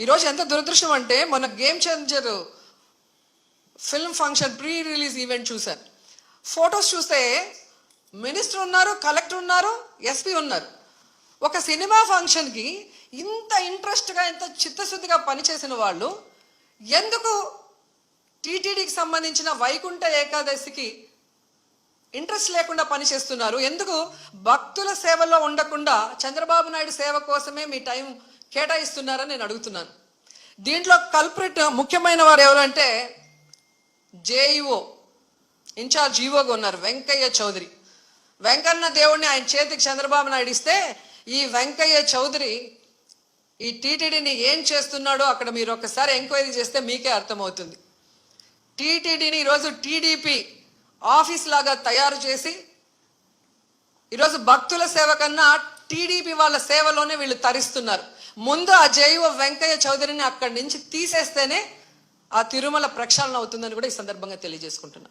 ఈరోజు ఎంత దురదృష్టం అంటే మన game changer film function pre release event చూశాను. ఫొటోస్ చూస్తే మినిస్టర్ ఉన్నారు కలెక్టర్ ఉన్నారు ఎస్పీ ఉన్నారు. ఒక సినిమా ఫంక్షన్కి ఇంత ఇంట్రెస్ట్గా ఇంత చిత్తశుద్ధిగా పనిచేసిన వాళ్ళు ఎందుకు టీటీడీకి సంబంధించిన వైకుంఠ ఏకాదశికి ఇంట్రెస్ట్ లేకుండా పనిచేస్తున్నారు? ఎందుకు భక్తుల సేవలో ఉండకుండా చంద్రబాబు నాయుడు సేవ కోసమే మీ టైం కేటాయిస్తున్నారని నేను అడుగుతున్నాను. దీంట్లో కల్ప్రిట్ ముఖ్యమైన వారు ఎవరంటే జేఈఓ ఇన్ఛార్జ్ ఈవోగా ఉన్నారు వెంకయ్య చౌదరి. వెంకన్న దేవుడిని ఆయన చేతికి చంద్రబాబు నాయుడు ఇస్తే ఈ వెంకయ్య చౌదరి ఈ టీటీడీని ఏం చేస్తున్నాడో అక్కడ మీరు ఒకసారి ఎంక్వైరీ చేస్తే మీకే అర్థమవుతుంది. టీటీడీని ఈరోజు టీడీపీ ఆఫీస్ లాగా తయారు చేసి ఈరోజు భక్తుల సేవ కన్నా టీడీపీ వాళ్ళ సేవలోనే వీళ్ళు తరిస్తున్నారు. ముందు ఆ జైవ వెంకయ్య చౌదరిని అక్కడి నుంచి తీసేస్తేనే ఆ తిరుమల ప్రక్షాళన అవుతుందని కూడా ఈ సందర్భంగా తెలియజేసుకుంటున్నా.